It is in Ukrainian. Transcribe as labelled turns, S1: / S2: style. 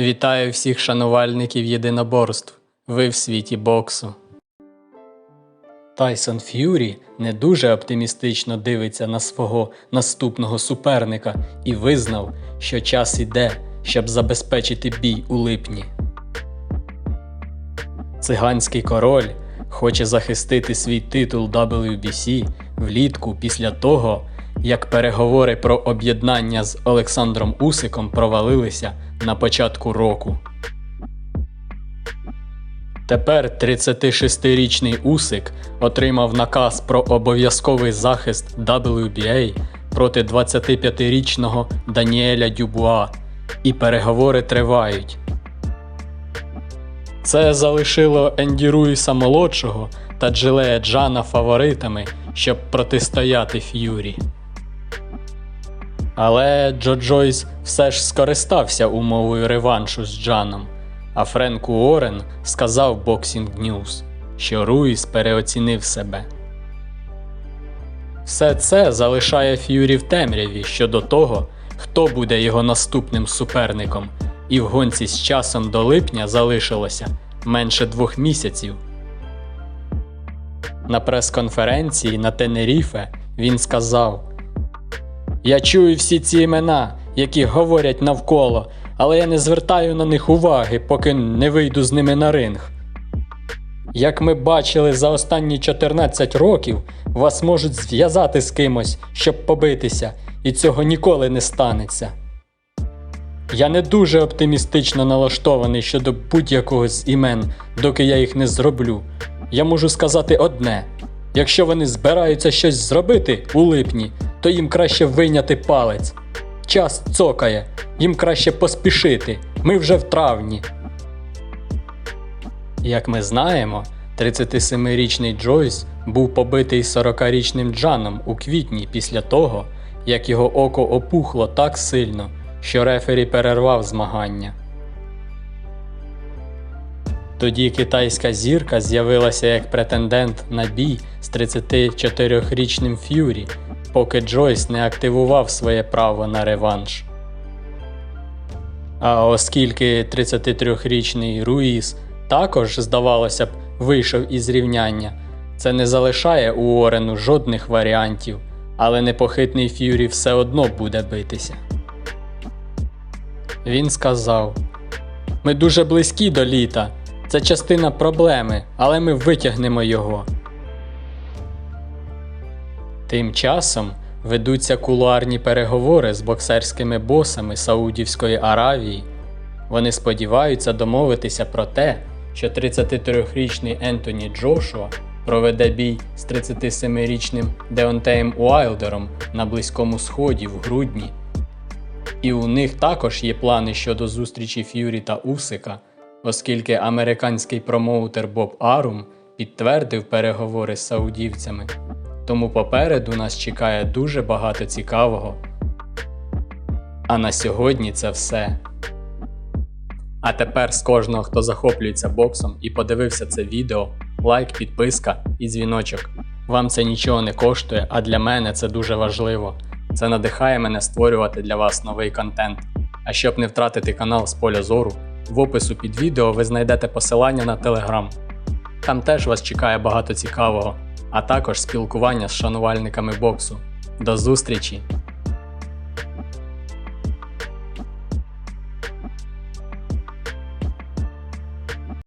S1: Вітаю всіх шанувальників єдиноборств. Ви в світі боксу. Тайсон Ф'юрі не дуже оптимістично дивиться на свого наступного суперника і визнав, що час іде, щоб забезпечити бій у липні. Циганський король хоче захистити свій титул WBC влітку після того, як переговори про об'єднання з Олександром Усиком провалилися на початку року. Тепер 36-річний Усик отримав наказ про обов'язковий захист WBA проти 25-річного Даніеля Дюбуа, і переговори тривають. Це залишило Енді Руїса молодшого та Джилея Джана фаворитами, щоб протистояти Ф'юрі. Але Джо Джойс все ж скористався умовою реваншу з Джаном, а Френк Уоррен сказав Boxing News, що Руїс переоцінив себе. Все це залишає Ф'юрі в темряві щодо того, хто буде його наступним суперником, і в гонці з часом до липня залишилося менше двох місяців. На прес-конференції на Тенеріфе він сказав: Я чую всі ці імена, які говорять навколо, але я не звертаю на них уваги, поки не вийду з ними на ринг. Як ми бачили за останні 14 років, вас можуть зв'язати з кимось, щоб побитися, і цього ніколи не станеться. Я не дуже оптимістично налаштований щодо будь-якого з імен, доки я їх не зроблю. Я можу сказати одне: якщо вони збираються щось зробити у липні, то їм краще вийняти палець. Час цокає, їм краще поспішити. Ми вже в травні. Як ми знаємо, 37-річний Джойс був побитий 40-річним Джаном у квітні після того, як його око опухло так сильно, що рефері перервав змагання. Тоді китайська зірка з'явилася як претендент на бій з 34-річним Ф'юрі, поки Джойс не активував своє право на реванш. А оскільки 33-річний Руїс також, здавалося б, вийшов із рівняння, це не залишає у Орену жодних варіантів, але непохитний Ф'юрі все одно буде битися. Він сказав: Ми дуже близькі до літа. Це частина проблеми, але ми витягнемо його. Тим часом ведуться кулуарні переговори з боксерськими босами Саудівської Аравії. Вони сподіваються домовитися про те, що 33-річний Ентоні Джошуа проведе бій з 37-річним Деонтеєм Уайлдером на Близькому Сході в грудні. І у них також є плани щодо зустрічі Ф'юрі та Усика, оскільки американський промоутер Боб Арум підтвердив переговори з саудівцями. Тому попереду нас чекає дуже багато цікавого. А на сьогодні це все. А тепер з кожного, хто захоплюється боксом і подивився це відео, лайк, підписка і дзвіночок. Вам це нічого не коштує, а для мене це дуже важливо. Це надихає мене створювати для вас новий контент. А щоб не втратити канал з поля зору, в опису під відео ви знайдете посилання на телеграм. Там теж вас чекає багато цікавого, а також спілкування з шанувальниками боксу. До зустрічі!